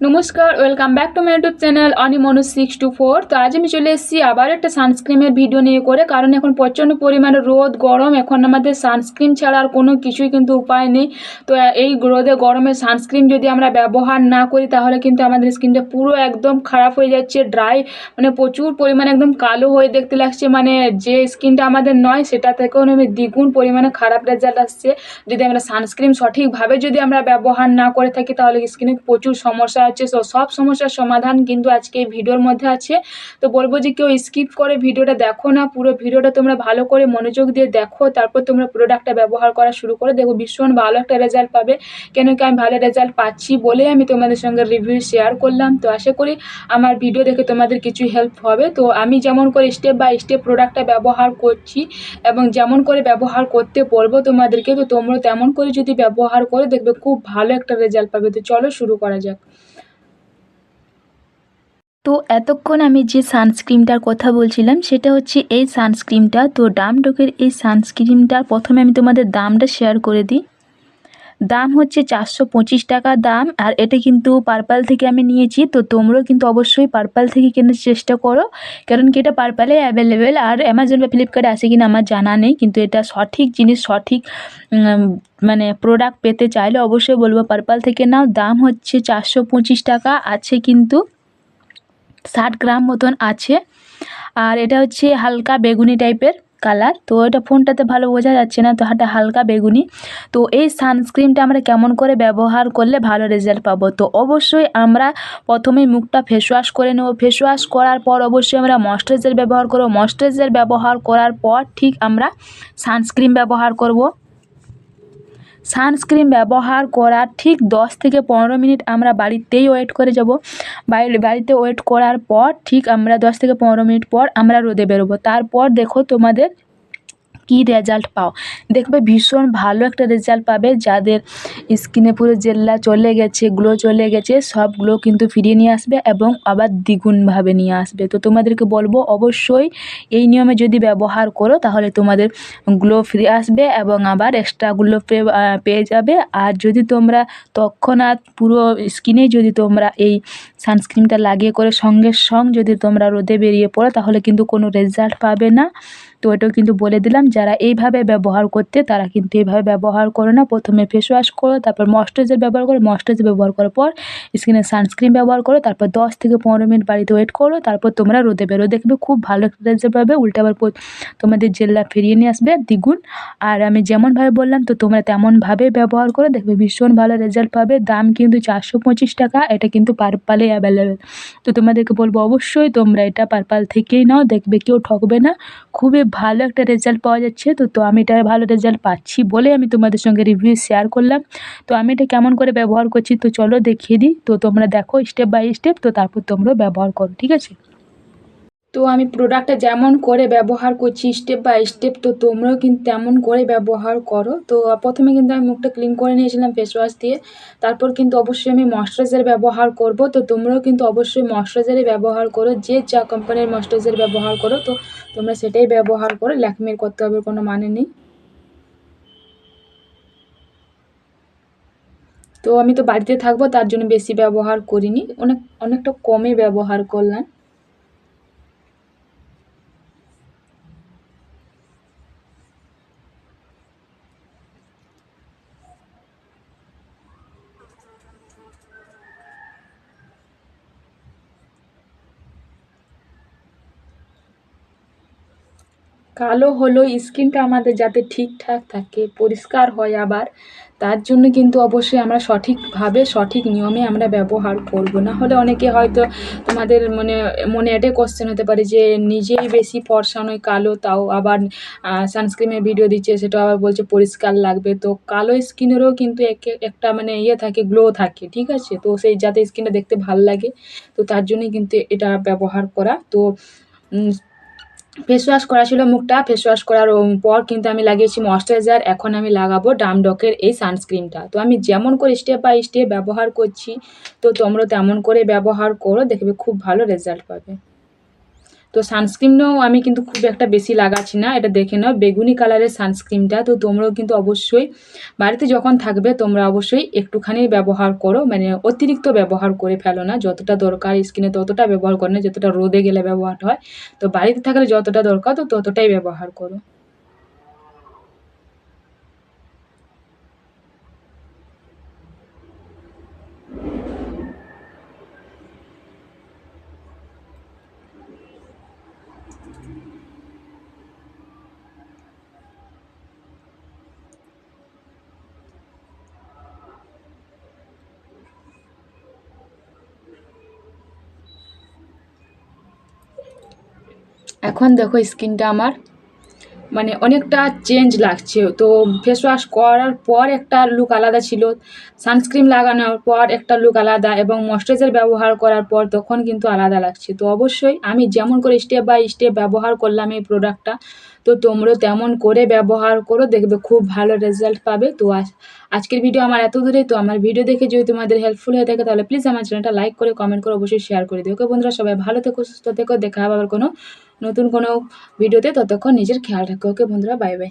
নমস্কার welcome back to my YouTube channel অনিমনু six two four তো আজ আমি চলে এসেছি আবার একটা সানস্ক্রিমের ভিডিও নিয়ে করে, কারণ এখন প্রচণ্ড পরিমাণে রোদ, গরম, এখন আমাদের সানস্ক্রিন ছাড়া আর কোনো কিছুই কিন্তু উপায় নেই। তো এই রোদে, গরমে সানস্ক্রিন যদি আমরা ব্যবহার না করি, তাহলে কিন্তু আমাদের স্কিনটা পুরো একদম খারাপ হয়ে যাচ্ছে ড্রাই মানে প্রচুর পরিমাণে একদম কালো হয়ে দেখতে লাগছে। মানে যে স্কিনটা আমাদের নয়, সেটা থেকেও নেমে দ্বিগুণ পরিমাণে খারাপ রেজাল্ট আসছে। যদি আমরা সানস্ক্রিন সঠিকভাবে যদি আমরা ব্যবহার না করে থাকি, তাহলে স্কিনে প্রচুর সমস্যা হচ্ছে তো সব সমস্যার সমাধান কিন্তু আজকে এই ভিডিওর মধ্যে আছে। তো বলব যে কেউ স্কিপ করে ভিডিওটা দেখো না, পুরো ভিডিওটা তোমরা ভালো করে মনোযোগ দিয়ে দেখো, তারপর তোমরা প্রোডাক্টটা ব্যবহার করা শুরু করে দেখো। ভীষণ ভালো একটা রেজাল্ট পাবে। কেন কি আমি ভালো রেজাল্ট পাচ্ছি বলে আমি তোমাদের সঙ্গে রিভিউ শেয়ার করলাম। তো আশা করি আমার ভিডিও দেখে তোমাদের কিছু হেল্প হবে। তো আমি যেমন করে স্টেপ বাই স্টেপ প্রোডাক্টটা ব্যবহার করছি এবং যেমন করে ব্যবহার করতে বলব তোমাদেরকে, তো তোমরা তেমন করে যদি ব্যবহার করে দেখবে খুব ভালো একটা রেজাল্ট পাবে। তো চলো শুরু করা যাক। তো এতক্ষণ আমি যে সানস্ক্রিমটার কথা বলছিলাম, সেটা হচ্ছে এই সানস্ক্রিমটা তো ডামডকের এই সানস্ক্রিমটার প্রথমে আমি তোমাদের দামটা শেয়ার করে দিই। দাম হচ্ছে চারশো পঁচিশ টাকা দাম, আর এটা কিন্তু পার্পাল থেকে আমি নিয়েছি, তো তোমরাও কিন্তু অবশ্যই পার্পাল থেকে কেনার চেষ্টা করো। কারণ কি এটা পার্পালে অ্যাভেলেবেল আর অ্যামাজন বা ফ্লিপকার্টে আসে কিনা আমার জানা নেই, কিন্তু এটা সঠিক জিনিস, সঠিক মানে প্রোডাক্ট পেতে চাইলে অবশ্যই বলব পার্পাল থেকে নাও। দাম হচ্ছে চারশো পঁচিশ টাকা, আছে কিন্তু ষাট গ্রাম মতন আছে। আর এটা হচ্ছে হালকা বেগুনি টাইপের কালার। তো এটা ফোনটাতে ভালো বোঝা যাচ্ছে না, তো এটা হালকা বেগুনি। তো এই সানস্ক্রিনটা আমরা কেমন করে ব্যবহার করলে ভালো রেজাল্ট পাবো? তো অবশ্যই আমরা প্রথমেই মুখটা ফেস ওয়াশ করে নেব। ফেস ওয়াশ করার পর অবশ্যই আমরা ময়শ্চারাইজার ব্যবহার করব। ময়শ্চারাইজার ব্যবহার করার পর ঠিক আমরা সানস্ক্রিন ব্যবহার করব। সানস্ক্রিন ব্যবহার করার ঠিক দশ থেকে পনেরো মিনিট আমরা বাড়িতেই ওয়েট করে যাব। বাড়ি, বাড়িতে ওয়েট করার পর ঠিক আমরা দশ থেকে পনেরো মিনিট পর আমরা রোদে বেরোবো। তারপর দেখো তোমাদের কী রেজাল্ট পাও? দেখবে ভীষণ ভালো একটা রেজাল্ট পাবে। যাদের স্কিনে পুরো জেল্লা চলে গেছে গ্লো চলে গেছে সবগুলো কিন্তু ফিরিয়ে নিয়ে আসবে এবং আবার দ্বিগুণভাবে নিয়ে আসবে। তো তোমাদেরকে বলব, অবশ্যই এই নিয়মে যদি ব্যবহার করো, তাহলে তোমাদের গ্লো ফিরে আসবে এবং আবার এক্সট্রা গ্লো পেয়ে যাবে। আর যদি তোমরা তৎক্ষণাৎ পুরো স্কিনে যদি তোমরা এই সানস্ক্রিনটা লাগিয়ে করে সঙ্গে সঙ্গ যদি তোমরা রোদে বেরিয়ে পড়ো, তাহলে কিন্তু কোনো রেজাল্ট পাবে না। তো এটাও কিন্তু বলে দিলাম, যারা এইভাবে ব্যবহার করতে তারা কিন্তু এইভাবে ব্যবহার করো না। প্রথমে ফেস ওয়াশ করো, তারপর ময়শ্চারাইজার ব্যবহার করো ময়শ্চারাইজার ব্যবহার করার পর স্কিনে সানস্ক্রিন ব্যবহার করো, তারপর দশ থেকে পনেরো মিনিট বাড়িতে ওয়েট করো, তারপর তোমরা রোদে বেরো। দেখবে খুব ভালো রেজাল্ট পাবে, উল্টে আবার তোমাদের জেল্লা ফিরিয়ে নিয়ে আসবে দ্বিগুণ। আর আমি যেমনভাবে বললাম, তো তোমরা তেমনভাবে ব্যবহার করো, দেখবে ভীষণ ভালো রেজাল্ট পাবে। দাম কিন্তু চারশো পঁচিশ টাকা, এটা কিন্তু পারপালে অ্যাভেলেবেল তো তোমাদেরকে বলব অবশ্যই তোমরা এটা পারপাল থেকেই নাও, দেখবে কেউ ঠকবে না, খুবই ভালো একটা রেজাল্ট পাওয়া যাচ্ছে। তো তো আমি এটা ভালো রেজাল্ট পাচ্ছি বলে আমি তোমাদের সঙ্গে রিভিউ শেয়ার করলাম। তো আমি এটা কেমন করে ব্যবহার করছি তো চলো দেখিয়ে দিই। তো তোমরা দেখো স্টেপ বাই স্টেপ তো তারপর তোমরাও ব্যবহার করো, ঠিক আছে? তো আমি প্রোডাক্টটা যেমন করে ব্যবহার করছি স্টেপ বাই স্টেপ তো তোমরাও কিন্তু তেমন করে ব্যবহার করো। তো প্রথমে কিন্তু আমি মুখটা ক্লিন করে নিয়েছিলাম ফেস ওয়াশ দিয়ে। তারপর কিন্তু অবশ্যই আমি ময়শ্চারাইজার ব্যবহার করব। তো তোমরাও কিন্তু অবশ্যই ময়শ্চারাইজারই ব্যবহার করো, যে যা কোম্পানির ময়শ্চারাইজার ব্যবহার করো, তো তোমরা সেটাই ব্যবহার করো। ল্যাকমির করতে হবে, কোনো মানে নেই। তো আমি তো বাড়িতে থাকব, তার জন্য বেশি ব্যবহার করিনি। অনেক, অনেকটা কমই ব্যবহার করলাম। কালো হলো স্কিনটা আমাদের যাতে ঠিকঠাক থাকে, পরিষ্কার হয় আবার, তার জন্য কিন্তু অবশ্যই আমরা সঠিকভাবে, সঠিক নিয়মে আমরা ব্যবহার করব। না হলে অনেকে হয়তো তোমাদের মনে মনে এটাই কোশ্চেন হতে পারে যে নিজেই বেশি ফর্সা নয় কালো, তাও আবার সানস্ক্রিনের ভিডিও দিচ্ছে, সেটা আবার বলছে পরিষ্কার লাগবে। তো কালো স্কিনেরও কিন্তু একটা মানে ইয়ে থাকে গ্লো থাকে, ঠিক আছে? তো সেই যাতে স্কিনটা দেখতে ভালো লাগে, তো তার জন্যই কিন্তু এটা ব্যবহার করা। তো ফেস ওয়াশ করা ছিল মুখটা ফেস ওয়াশ করার পর কিন্তু আমি লাগিয়েছি ময়শ্চারাইজার এখন আমি লাগাবো ডামডকের এই সানস্ক্রিনটা তো আমি যেমন করে স্টেপ বাই স্টেপ ব্যবহার করছি, তো তোমরা তেমন করে ব্যবহার করো, দেখবে খুব ভালো রেজাল্ট পাবে। তো সানস্ক্রিনও আমি কিন্তু খুব একটা বেশি লাগাচ্ছি না, এটা দেখে নাও, বেগুনি কালারের সানস্ক্রিনটা তো তোমরাও কিন্তু অবশ্যই বাড়িতে যখন থাকবে তোমরা অবশ্যই একটুখানি ব্যবহার করো মানে অতিরিক্ত ব্যবহার করে ফেলো না, যতটা দরকার স্কিনে ততটা ব্যবহার করো না, যতটা রোদে গেলে ব্যবহার হয়, তো বাড়িতে থাকলে যতটা দরকার, তো ততটাই ব্যবহার করো। এখন দেখো স্কিনটা আমার মানে অনেকটা চেঞ্জ লাগছে। তো ফেস ওয়াশ করার পর একটা লুক আলাদা ছিল সানস্ক্রিন লাগানোর পর একটা লুক আলাদা এবং ময়শ্চারাইজার ব্যবহার করার পর তখন কিন্তু আলাদা লাগছে। তো অবশ্যই আমি যেমন করে স্টেপ বাই স্টেপ ব্যবহার করলাম এই প্রোডাক্টটা তো তোমরাও তেমন করে ব্যবহার করো, দেখবে খুব ভালো রেজাল্ট পাবে। তো আজ, আজকের ভিডিও আমার এত দূরেই, তো আমার ভিডিও দেখে যদি তোমাদের হেল্পফুল হয়ে থাকে, তাহলে প্লিজ আমার চ্যানেলটা লাইক করে কমেন্ট করে অবশ্যই শেয়ার করে দিও। ওকে বন্ধুরা, সবাই ভালো থেকো, সুস্থ থেকো, দেখা হবে আবার কোনো নতুন কোনো ভিডিওতে ততক্ষণ নিজের খেয়াল রাখো। ওকে বন্ধুরা বাই বাই